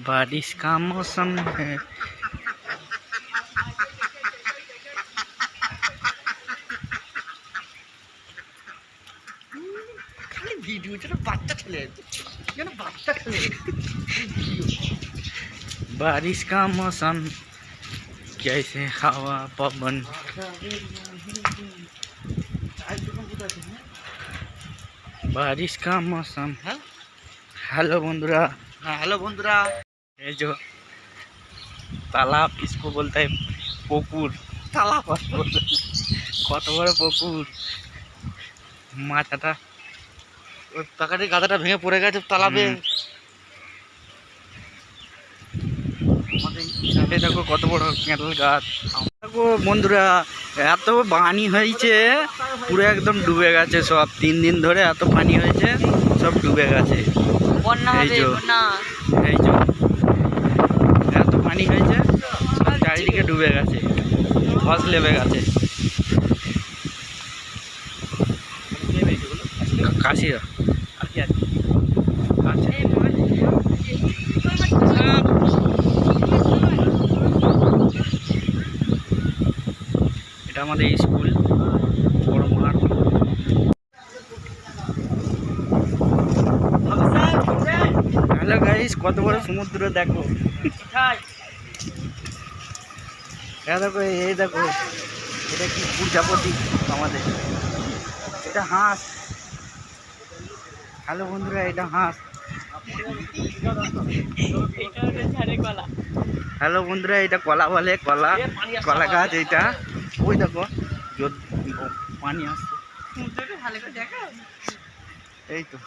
बारिश का मौसम है খালি ভিডিও যেন বাচ্চা ছেলে যেন বাচ্চা ছেলে बारिश का मौसम कैसे हवा पवन बारिश का मौसम হ্যাঁ हेलो बंधुरा হ্যাঁ হ্যালো বন্ধুরা। এই যে তালাপ ইসকো বলতে পুকুর। তালাপ কত বড় পুকুর। মাথাটা ওই পাকাটির গাদাটা ভেঙে পড়ে গেছে তালাপে। আমাদের দেখো কত বড় ক্যাঁটাল গাছ। দেখো বন্ধুরা এত পানি হয়েছে পুরো একদম ডুবে গেছে সব। তিন দিন ধরে এত পানি হয়েছে সব ডুবে গেছে। বন্যা এই যে। এই যে এত পানি হয়েছে সব চারিদিকে ডুবে গেছে ধস লেবে গেছে। কাশিরা আচ্ছা এটা আমাদের স্কুল, বড় মাঠ। হ্যালো গাইস কত বড় সমুদ্র দেখো। দেখো এই দেখো, এটা কি প্রজাপতি আমাদের। এটা হাঁস। হ্যালো বন্ধুরা, এটা হাঁস। হ্যালো বন্ধুরা, এটা কলা বলে, কলা কলা গাছ এটা। ওই দেখো পানি আসছে। ভালো করে দেখো এই তো।